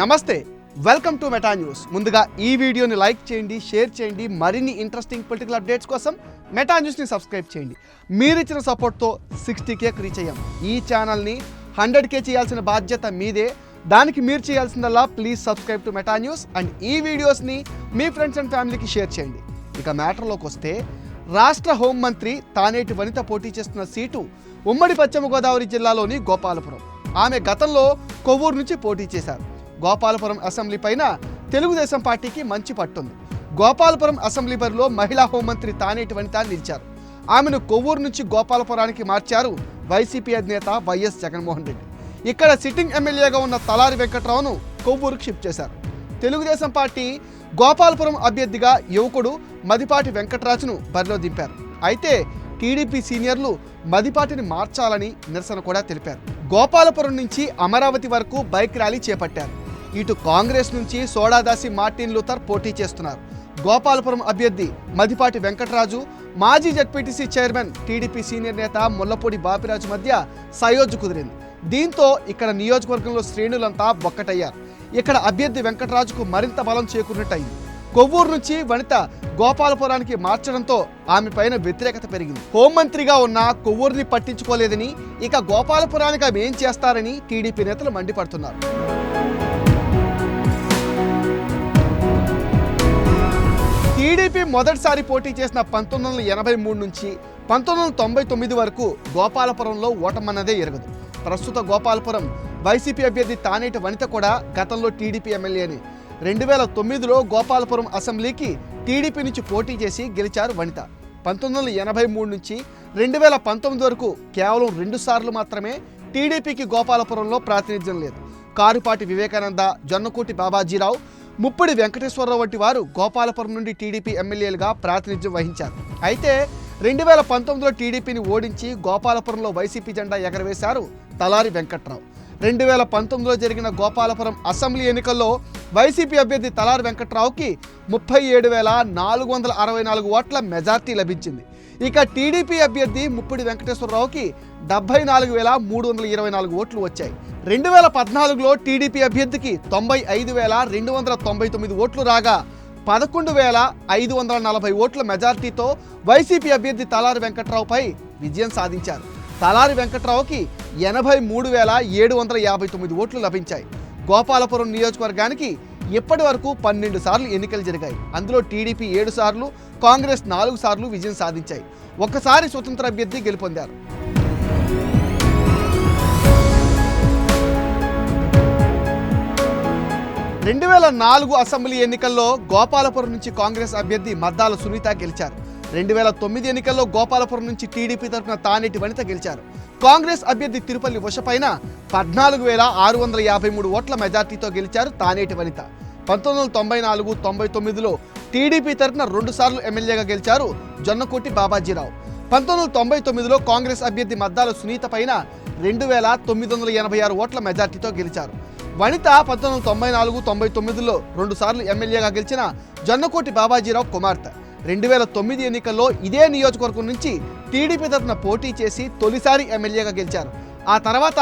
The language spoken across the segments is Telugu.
నమస్తే వెల్కమ్ టు మెటా న్యూస్ ముందుగా ఈ వీడియోని లైక్ చేయండి షేర్ చేయండి మరిన్ని ఇంట్రెస్టింగ్ పొలిటికల్ అప్డేట్స్ కోసం మెటా న్యూస్ని సబ్స్క్రైబ్ చేయండి. మీరిచ్చిన సపోర్ట్తో సిక్స్టీ కేక్ రీచ్ అయ్యాం. ఈ ఛానల్ని హండ్రెడ్ కే చేయాల్సిన బాధ్యత మీదే. దానికి మీరు చేయాల్సిందల్లా please subscribe to Meta news and ఈ వీడియోస్ని మీ ఫ్రెండ్స్ అండ్ ఫ్యామిలీకి షేర్ చేయండి. ఇక మ్యాటర్లోకి వస్తే రాష్ట్ర హోంమంత్రి తానేటి వనిత పోటీ చేస్తున్న సీటు ఉమ్మడి పశ్చిమ గోదావరి జిల్లాలోని గోపాలపురం. ఆమె గతంలో కొవ్వూరు నుంచి పోటీ చేశారు. గోపాలపురం అసెంబ్లీ పైన తెలుగుదేశం పార్టీకి మంచి పట్టుంది. గోపాలపురం అసెంబ్లీ బరిలో మహిళా హోంమంత్రి తానేటి వనిత నిలిచారు. ఆమెను కొవ్వూరు నుంచి గోపాలపురానికి మార్చారు వైసీపీ అధినేత వైఎస్ జగన్మోహన్ రెడ్డి. ఇక్కడ సిట్టింగ్ ఎమ్మెల్యేగా ఉన్న తలారి వెంకట్రావును కొవ్వూరుకు షిఫ్ట్ చేశారు. తెలుగుదేశం పార్టీ గోపాలపురం అభ్యర్థిగా యువకుడు మదిపాటి వెంకటరాజును బరిలో దింపారు. అయితే టీడీపీ సీనియర్లు మదిపాటిని మార్చాలని నిరసన కూడా తెలిపారు. గోపాలపురం నుంచి అమరావతి వరకు బైక్ ర్యాలీ చేపట్టారు. ఇటు కాంగ్రెస్ నుంచి సోడాదాసి మార్టిన్ లూథర్ పోటీ చేస్తున్నారు. గోపాలపురం అభ్యర్థి మదిపాటి వెంకటరాజు మాజీ జడ్పీటీసీ చైర్మన్ టీడీపీ సీనియర్ నేత ముల్లపూడి బాపిరాజు మధ్య సయోజ్ కుదిరింది. దీంతో ఇక్కడ నియోజకవర్గంలో శ్రేణులంతా ఒక్కటయ్యారు. ఇక్కడ అభ్యర్థి వెంకటరాజుకు మరింత బలం చేకూరినట్టయింది. కొవ్వూరు నుంచి వనిత గోపాలపురానికి మార్చడంతో ఆమె పైన వ్యతిరేకత పెరిగింది. హోంమంత్రిగా ఉన్న కొవ్వూరుని పట్టించుకోలేదని ఇక గోపాలపురానికి ఆమె ఏం చేస్తారని టీడీపీ నేతలు మండిపడుతున్నారు. టీడీపీ మొదటిసారి పోటీ చేసిన పంతొమ్మిది వందల ఎనభై మూడు నుంచి పంతొమ్మిది వందల తొంభై తొమ్మిది వరకు గోపాలపురంలో ఓటమన్నదే ఎరగదు. ప్రస్తుత గోపాలపురం వైసీపీ అభ్యర్థి తానేటి వనిత కూడా గతంలో టీడీపీ ఎమ్మెల్యేని రెండు వేల తొమ్మిదిలో గోపాలపురం అసెంబ్లీకి టీడీపీ నుంచి పోటీ చేసి గెలిచారు వనిత. పంతొమ్మిది వందల ఎనభై మూడు నుంచి రెండు వేల పంతొమ్మిది వరకు కేవలం రెండు సార్లు మాత్రమే టీడీపీకి గోపాలపురంలో ప్రాతినిధ్యం లేదు. కారుపాటి వివేకానంద జొన్నకూటి బాబాజీరావు ముప్పడి వెంకటేశ్వరరావు వంటి వారు గోపాలపురం నుండి టీడీపీ ఎమ్మెల్యేలుగా ప్రాతినిధ్యం వహించారు. అయితే రెండు వేల పంతొమ్మిదిలో టీడీపీని ఓడించి గోపాలపురంలో వైసీపీ జెండా ఎగరవేశారు తలారి వెంకట్రావు. రెండు వేల పంతొమ్మిదిలో జరిగిన గోపాలపురం అసెంబ్లీ ఎన్నికల్లో వైసీపీ అభ్యర్థి తలారి వెంకట్రావుకి ముప్పై ఏడు వేల నాలుగు వందల అరవై నాలుగు ఓట్ల మెజార్టీ లభించింది. ఇక టీడీపీ అభ్యర్థి ముప్పిడి వెంకటేశ్వరరావుకి డెబ్బై నాలుగు వేల మూడు వందల ఇరవై నాలుగు ఓట్లు వచ్చాయి. రెండు వేల పద్నాలుగులో టీడీపీ అభ్యర్థికి తొంభై ఐదు వేల రెండు వందల తొంభై తొమ్మిది ఓట్లు రాగా పదకొండు వేల ఐదు వందల నలభై ఓట్ల మెజార్టీతో వైసీపీ అభ్యర్థి తలారి వెంకట్రావుపై విజయం సాధించారు. తలారి వెంకట్రావుకి ఎనభై మూడు వేల ఏడు వందల యాభై తొమ్మిది ఓట్లు లభించాయి. గోపాలపురం నియోజకవర్గానికి ఇప్పటి వరకు పన్నెండు సార్లు ఎన్నికలు జరిగాయి. అందులో టీడీపీ ఏడు సార్లు కాంగ్రెస్ నాలుగు సార్లు విజయం సాధించాయి. ఒక్కసారి స్వతంత్ర అభ్యర్థి గెలుపొందారు. రెండు వేల నాలుగు అసెంబ్లీ ఎన్నికల్లో గోపాలపురం నుంచి కాంగ్రెస్ అభ్యర్థి మద్దాల సునీత గెలిచారు. రెండు వేల తొమ్మిది ఎన్నికల్లో గోపాలపురం నుంచి టీడీపీ తరఫున తానేటి వనిత గెలిచారు. కాంగ్రెస్ అభ్యర్థి తిరుపల్లి ఉష పైన పద్నాలుగు వేల ఆరు వందల యాభై మూడు ఓట్ల మెజార్టీతో గెలిచారు తానేటి వనిత. పంతొమ్మిది వందల తొంభై నాలుగు తొంభై తొమ్మిదిలో టీడీపీ తరఫున రెండు సార్లు ఎమ్మెల్యేగా గెలిచారు జొన్నకోటి బాబాజీరావు. పంతొమ్మిది వందల తొంభై తొమ్మిదిలో కాంగ్రెస్ అభ్యర్థి మద్దాల సునీత పైన రెండు వేల తొమ్మిది వందల ఎనభై ఆరు ఓట్ల మెజార్టీతో గెలిచారు. వనిత పంతొమ్మిది వందల తొంభై నాలుగు తొంభై తొమ్మిదిలో రెండు సార్లు ఎమ్మెల్యేగా గెలిచిన జొన్నకోటి బాబాజీరావు కుమార్తె. రెండు వేల తొమ్మిది ఎన్నికల్లో ఇదే నియోజకవర్గం నుంచి టీడీపీ తరఫున పోటీ చేసి తొలిసారి ఎమ్మెల్యేగా గెలిచారు. ఆ తర్వాత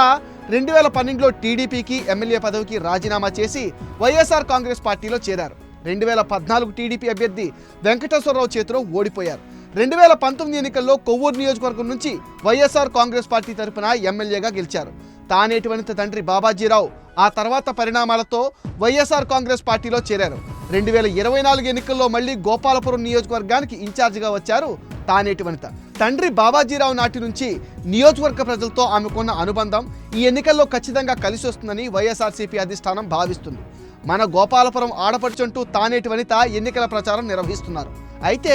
రెండు వేల పన్నెండులో టీడీపీకి ఎమ్మెల్యే పదవికి రాజీనామా చేసి వైఎస్ఆర్ కాంగ్రెస్ పార్టీలో చేరారు. రెండు వేల పద్నాలుగు టీడీపీ అభ్యర్థి వెంకటేశ్వరరావు చేతిలో ఓడిపోయారు. రెండు వేల పంతొమ్మిది ఎన్నికల్లో కొవ్వూరు నియోజకవర్గం నుంచి వైఎస్ఆర్ కాంగ్రెస్ పార్టీ తరపున ఎమ్మెల్యేగా గెలిచారు. తానేటి వనిత తండ్రి బాబాజీరావు ఆ తర్వాత పరిణామాలతో వైఎస్ఆర్ కాంగ్రెస్ పార్టీలో చేరారు. రెండు వేల ఇరవై నాలుగు ఎన్నికల్లో మళ్ళీ గోపాలపురం నియోజకవర్గానికి ఇన్ఛార్జిగా వచ్చారు తానేటి వనిత తండ్రి బాబాజీరావు నాటి నుంచి నియోజకవర్గ ప్రజలతో ఆమెకున్న అనుబంధం ఈ ఎన్నికల్లో ఖచ్చితంగా కలిసి వస్తుందని వైఎస్ఆర్సీపీ అధిష్టానం భావిస్తుంది. మన గోపాలపురం ఆడపడుచంటూ తానేటి వనిత ఎన్నికల ప్రచారం నిర్వహిస్తున్నారు. అయితే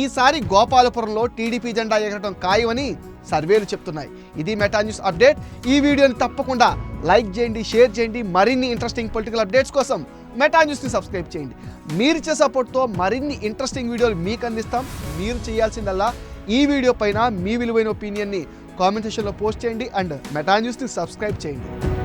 ఈసారి గోపాలపురంలో టీడీపీ జెండా ఎగరడం ఖాయమని సర్వేలు చెప్తున్నాయి. ఇది మెటా న్యూస్ అప్డేట్. ఈ వీడియోని తప్పకుండా లైక్ చేయండి షేర్ చేయండి. మరిన్ని ఇంట్రెస్టింగ్ పొలిటికల్ అప్డేట్స్ కోసం మెటా న్యూస్ని సబ్స్క్రైబ్ చేయండి. మీరు ఇచ్చే సపోర్ట్తో మరిన్ని ఇంట్రెస్టింగ్ వీడియోలు మీకు అందిస్తాం. మీరు చేయాల్సిందల్లా ఈ వీడియో పైన మీ విలువైన ఒపీనియన్ని కామెంట్ సెషన్లో పోస్ట్ చేయండి అండ్ మెటా న్యూస్ని సబ్స్క్రైబ్ చేయండి.